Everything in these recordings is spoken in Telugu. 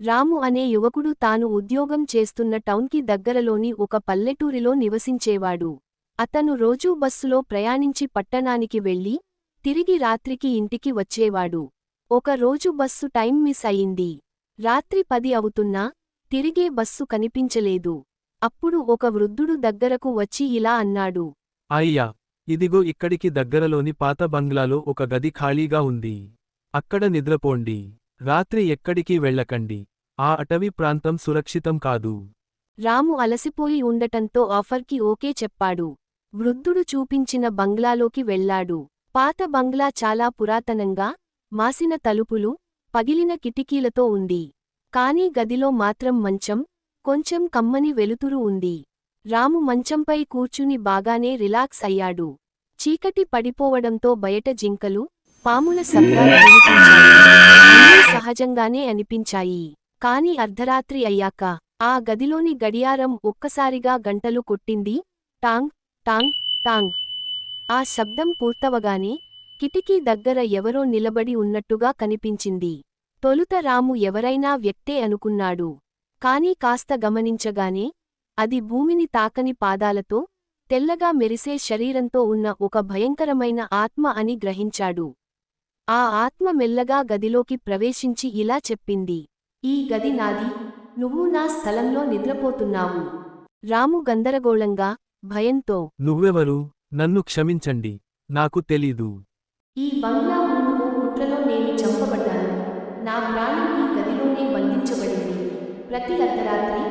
రాము అనే యువకుడు తాను ఉద్యోగం చేస్తున్న టౌన్కి దగ్గరలోని ఒక పల్లెటూరిలో నివసించేవాడు. అతను రోజూ బస్సులో ప్రయాణించి పట్టణానికి వెళ్ళి తిరిగి రాత్రికి ఇంటికి వచ్చేవాడు. ఒక రోజు బస్సు టైం మిస్ అయింది. రాత్రి పది అవుతున్నా తిరిగే బస్సు కనిపించలేదు. అప్పుడు ఒక వృద్ధుడు దగ్గరకు వచ్చి ఇలా అన్నాడు. అయ్యా ఇదిగో ఇక్కడికి దగ్గరలోని పాత బంగ్లాలో ఒక గది ఖాళీగా ఉంది. అక్కడ నిద్రపోండి. రాత్రి ఎక్కడికి వెళ్ళకండి. ఆ అటవీ ప్రాంతం సురక్షితం కాదు. రాము అలసిపోయి ఉండటంతో ఆఫర్కి ఓకే చెప్పాడు. వృద్ధుడు చూపించిన బంగ్లాలోకి వెళ్ళాడు పాత బంగ్లా చాలా పురాతనంగా మాసిన తలుపులు పగిలిన కిటికీలతో ఉంది. కాని గదిలో మాత్రం మంచం కొంచెం కమ్మని వెలుతురు ఉంది. రాము మంచంపై కూర్చుని బాగానే రిలాక్స్ అయ్యాడు. చీకటి పడిపోవడంతో బయట జింకలు పాముల శబ్దాలు వినిపించాయి. అన్నీ సహజంగానే అనిపించాయి. కాని అర్ధరాత్రి అయ్యాక ఆ గదిలోని గడియారం ఒక్కసారిగా గంటలు కొట్టింది. టాంగ్ టాంగ్ టాంగ్. ఆ శబ్దం పూర్తవగానే కిటికీ దగ్గర ఎవరో నిలబడి ఉన్నట్టుగా కనిపించింది. తొలుత రాము ఎవరైనా వ్యక్తే అనుకున్నాడు. కాని కాస్త గమనించగానే అది భూమిని తాకని పాదాలతో తెల్లగా మెరిసే శరీరంతో ఉన్న ఒక భయంకరమైన ఆత్మ అని గ్రహించాడు. ఆ ఆత్మ మెల్లగా గదిలోకి ప్రవేశించి ఇలా చెప్పింది. ఈ గది నాది. నువ్వు నా స్థలంలో నిద్రపోతున్నావు. రాము గందరగోళంగా భయంతో. నువ్వెవరు? నన్ను క్షమించండి. నాకు తెలీదు. ఈ బంగ్లా ముందు కుట్రలో నేను చంపబడ్డాను. నా ప్రాణం ఈ గదిలోనే బంధించబడింది. ప్రతి అర్ధరాత్రి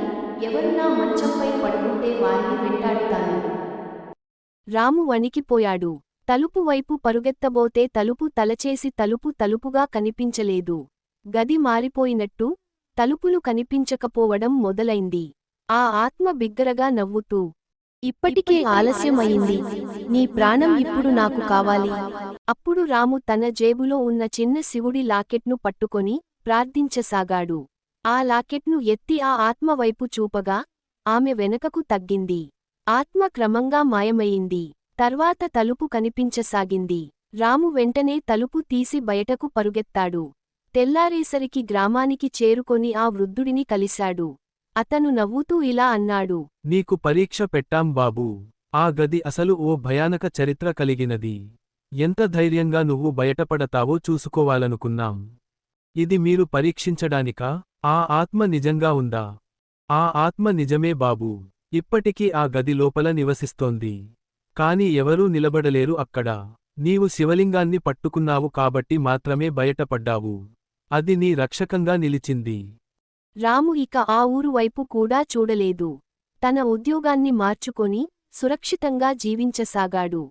ఎవరు నా మంచంపై పడుకుంటే వారిని వెంటాడుతాను రాము వణికిపోయాడు. తలుపు వైపు పరుగెత్తబోతే తలుపు తలచేసి తలుపు తలుపుగా కనిపించలేదు. గది మారిపోయినట్టు తలుపులు కనిపించకపోవడం మొదలైంది. ఆ ఆత్మ బిగ్గరగా నవ్వుతూ ఇప్పటికే ఆలస్యమయింది నీ ప్రాణం ఇప్పుడు నాకు కావాలి. అప్పుడు రాము తన జేబులో ఉన్న చిన్న శివుడి లాకెట్ను పట్టుకొని ప్రార్థించసాగాడు. ఆ లాకెట్ను ఎత్తి ఆ ఆత్మ వైపు చూపగా ఆమె వెనకకు తగ్గింది. ఆత్మ క్రమంగా మాయమయింది తర్వాత తలుపు కనిపించసాగింది. రాము వెంటనే తలుపు తీసి బయటకు పరుగెత్తాడు. తెల్లారేసరికి గ్రామానికి చేరుకొని ఆ వృద్ధుడిని కలిశాడు. అతను నవ్వుతూ ఇలా అన్నాడు. నీకు పరీక్ష పెట్టాం బాబూ. ఆ గది అసలు ఓ భయానక చరిత్ర కలిగినది. ఎంత ధైర్యంగా నువ్వు బయటపడతావో చూసుకోవాలనుకున్నాం. ఇది మీరు పరీక్షించడానికా? ఆ ఆత్మ నిజంగా ఉందా? ఆ ఆత్మ నిజమే బాబూ. ఇప్పటికీ ఆ గది లోపల నివసిస్తోంది. కాని ఎవరూ నిలబడలేరు అక్కడ. నీవు శివలింగాన్ని పట్టుకున్నావు కాబట్టి మాత్రమే బయటపడ్డావు. అది నీ రక్షకంగా నిలిచింది. రాము ఇక ఆ ఊరు వైపు కూడా చూడలేదు. తన ఉద్యోగాన్ని మార్చుకొని సురక్షితంగా జీవించసాగాడు.